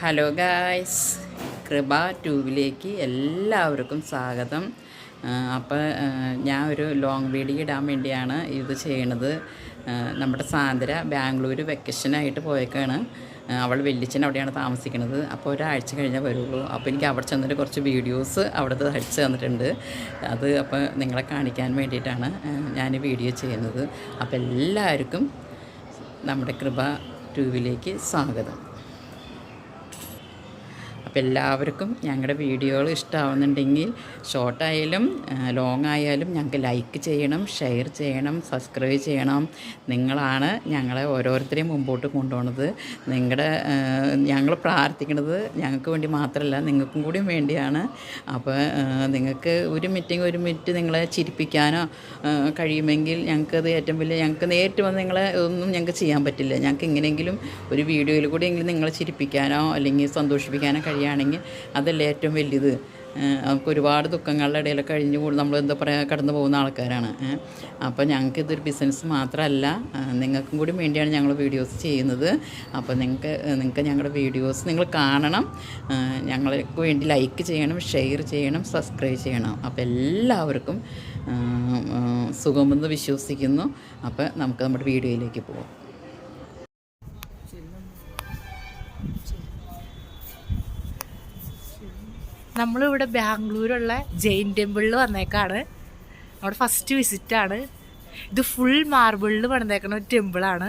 Hello guys കൃപ ട്യൂബിലേക്ക് എല്ലാവർക്കും സ്വാഗതം. അപ്പോൾ ഞാൻ ഒരു ലോങ് വീഡിയോ ഇടാൻ വേണ്ടിയാണ് ഇത് ചെയ്യണത്. നമ്മുടെ സാന്ദ്ര ബാംഗ്ലൂർ വെക്കേഷനായിട്ട് പോയേക്കാണ്. അവൾ വെല്ലിച്ചൻ അവിടെയാണ് താമസിക്കുന്നത് അപ്പോൾ ഒരാഴ്ച കഴിഞ്ഞാൽ വരുള്ളൂ. അപ്പോൾ എനിക്ക് അവിടെ ചെന്നിട്ട് കുറച്ച് വീഡിയോസ് അവിടുത്തെ അടിച്ച് തന്നിട്ടുണ്ട്. അത് അപ്പോൾ നിങ്ങളെ കാണിക്കാൻ വേണ്ടിയിട്ടാണ് ഞാൻ വീഡിയോ ചെയ്യുന്നത്. അപ്പോൾ എല്ലാവർക്കും നമ്മുടെ കൃപ ട്യൂബിലേക്ക് സ്വാഗതം. അപ്പോൾ എല്ലാവർക്കും ഞങ്ങളുടെ വീഡിയോകൾ ഇഷ്ടമാവുന്നുണ്ടെങ്കിൽ ഷോർട്ടായാലും ലോങ് ആയാലും ഞങ്ങൾക്ക് ലൈക്ക് ചെയ്യണം ഷെയർ ചെയ്യണം സബ്സ്ക്രൈബ് ചെയ്യണം. നിങ്ങളാണ് ഞങ്ങളെ ഓരോരുത്തരെയും മുമ്പോട്ട് കൊണ്ടുപോകുന്നത്. നിങ്ങളുടെ ഞങ്ങൾ പ്രാർത്ഥിക്കുന്നത് ഞങ്ങൾക്ക് വേണ്ടി മാത്രമല്ല നിങ്ങൾക്കും കൂടിയും വേണ്ടിയാണ്. അപ്പോൾ നിങ്ങൾക്ക് ഒരു മിറ്റിങ് ഒരു മിനിറ്റ് നിങ്ങളെ ചിരിപ്പിക്കാനോ കഴിയുമെങ്കിൽ ഞങ്ങൾക്കത് ഏറ്റവും വലിയ ഞങ്ങൾക്ക് നേരിട്ട് വന്ന് നിങ്ങളെ ഒന്നും ഞങ്ങൾക്ക് ചെയ്യാൻ പറ്റില്ല. ഞങ്ങൾക്ക് എങ്ങനെയെങ്കിലും ഒരു വീഡിയോയിൽ കൂടി എങ്കിലും നിങ്ങളെ ചിരിപ്പിക്കാനോ അല്ലെങ്കിൽ സന്തോഷിപ്പിക്കാനോ കഴിയുകയാണെങ്കിൽ അതല്ലേ ഏറ്റവും വലിയത്? നമുക്ക് ഒരുപാട് ദുഃഖങ്ങളുടെ ഇടയിൽ കഴിഞ്ഞ് കൂടി നമ്മൾ എന്താ പറയുക കടന്നു പോകുന്ന ആൾക്കാരാണ്. അപ്പോൾ ഞങ്ങൾക്ക് ഇതൊരു ബിസിനസ് മാത്രമല്ല. നിങ്ങൾക്കും കൂടി വേണ്ടിയാണ് ഞങ്ങൾ വീഡിയോസ് ചെയ്യുന്നത്. അപ്പോൾ നിങ്ങൾക്ക് നിങ്ങൾക്ക് ഞങ്ങളുടെ വീഡിയോസ് നിങ്ങൾ കാണണം. ഞങ്ങൾക്ക് വേണ്ടി ലൈക്ക് ചെയ്യണം ഷെയർ ചെയ്യണം സബ്സ്ക്രൈബ് ചെയ്യണം. അപ്പോൾ എല്ലാവർക്കും സുഖമെന്ന് വിശ്വസിക്കുന്നു. അപ്പോൾ നമുക്ക് നമ്മുടെ വീഡിയോയിലേക്ക് പോകാം നമ്മളിവിടെ ബാംഗ്ലൂരുള്ള ജെയിൻ ടെമ്പിളിൽ വന്നേക്കാണ്. അവിടെ ഫസ്റ്റ് വിസിറ്റാണ് ഇത് ഫുൾ മാർബിളിൽ പണിതേക്കുന്ന ഒരു ടെമ്പിളാണ്.